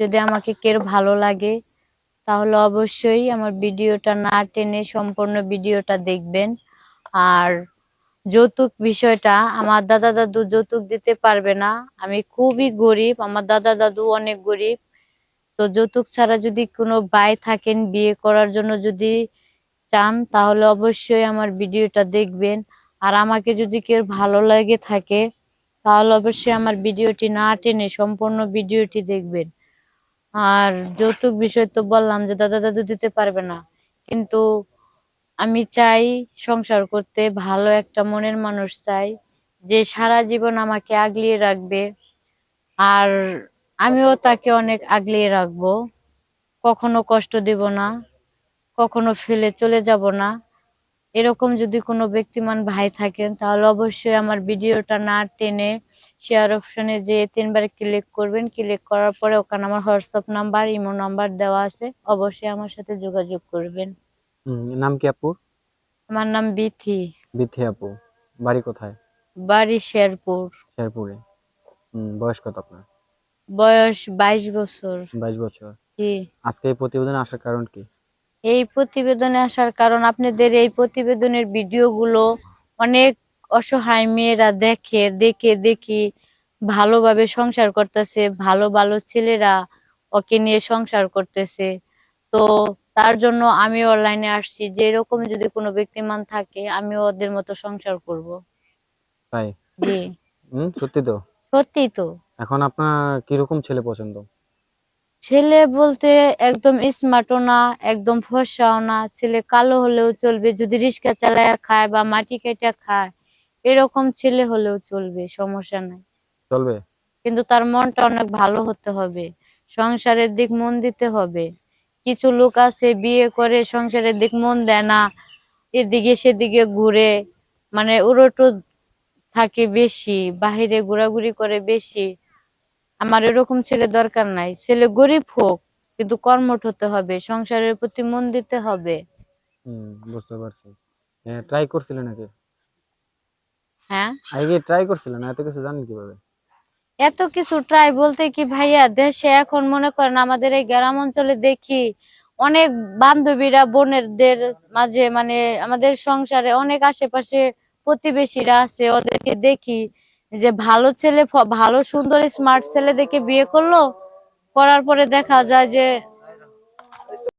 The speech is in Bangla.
যদি আমাকে কেউ ভালো লাগে, তাহলে অবশ্যই আমার ভিডিওটা না টেনে সম্পূর্ণ ভিডিওটা দেখবেন। আর যৌতুক বিষয়টা, আমার দাদা দাদু যৌতুক দিতে পারবে না। আমি খুবই গরিব, আমার দাদা দাদু অনেক গরিব। তো যৌতুক ছাড়া যদি কোনো ভাই থাকেন, বিয়ে করার জন্য যদি চান, তাহলে অবশ্যই আমার ভিডিওটা দেখবেন। আর আমাকে যদি কেউ ভালো লাগে থাকে, তাহলে অবশ্যই আমার ভিডিওটি না টেনে সম্পূর্ণ ভিডিওটি দেখবেন। আর যৌতুক বিষয় তো বললাম যে, দাদা, দাদু দিতে পারবে না। কিন্তু আমি চাই সংসার করতে ভালো একটা মনের মানুষ চাই, যে সারা জীবন আমাকে আগলিয়ে রাখবে। আর আমিও তাকে অনেক আগলিয়ে রাখব। কখনো কষ্ট দিব না, কখনো ফেলে চলে যাব না। এরকম যদি কোনো ব্যক্তিমান ভাই থাকেন তাহলে অবশ্যই আমার ভিডিওটা না টেনে শেয়ার অপশনে যে তিনবার ক্লিক করবেন। ক্লিক করার পরে ওখানে আমার হোয়াটসঅ্যাপ নাম্বার ইমো নাম্বার দেওয়া আছে। অবশ্যই আমার সাথে যোগাযোগ করবেন। নাম কি আপুর আমার নাম বিথি। বিথি আপু বাড়ি কোথায়? বাড়ি শেরপুর। শেরপুরে। বয়স কত আপনার? বয়স বাইশ বছর। বাইশ বছর। জি। আজকে এই প্রতিবেদনে আসার কারণ কি? এই প্রতিবেদনে আসার কারণ আপনাদের এই প্রতিবেদনের ভিডিওগুলো অনেক অসহায় মেয়েরা দেখে দেখে দেখি ভালোভাবে সংসার করতেছে ভালো ভালো ছেলেরা ওকে নিয়ে সংসার করতেছে। তো তার জন্য আমি অনলাইনে আসছি যে এরকম যদি কোনো ব্যক্তিমান থাকে আমি ওদের মতো সংসার করব। তাই? জি। হুম সত্যি তো? সত্যি তো। এখন আপনার কীরকম ছেলে পছন্দ? ছেলে বলতে একদম স্মার্টও না একদম ফর্সাও না। ছেলে কালো হলেও চলবে যদি রিক্সা চালায় খায় বা মাটি কেটে খায় এরকম ছেলে হলেও চলবে সমস্যা নাই। চলবে? কিন্তু তার মনটা অনেক ভালো হতে হবে সংসারের দিক মন দিতে হবে। কিছু লোক আছে বিয়ে করে সংসারের দিক মন দেয় না এদিকে সেদিকে ঘুরে মানে উড়োটো থাকে বেশি বাহিরে ঘোরাঘুরি করে বেশি। আমার এরকম ছেলে দরকার নাই। ছেলে গরিব হোক কিন্তু কর্মঠ হতে হবে সংসারের প্রতি মন দিতে হবে। হুম বুঝতে পারছি। ট্রাই করছিলেন নাকি? হ্যাঁ? আগে ট্রাই করছিলেন এত কিছু জানেন কীভাবে? এত কিছু ট্রাই বলতে কি ভাইয়া? দেশে এখন মনে করেন আমাদের এই গ্রাম অঞ্চলে দেখি অনেক বান্ধবীরা বোনেরদের মাঝে মানে আমাদের সংসারে অনেক আশেপাশে প্রতিবেশীরা আছে ওদেরকে দেখি। যে ভালো ছেলে ভালো সুন্দর স্মার্ট ছেলে দেখে বিয়ে করল, করার পরে দেখা যায় যে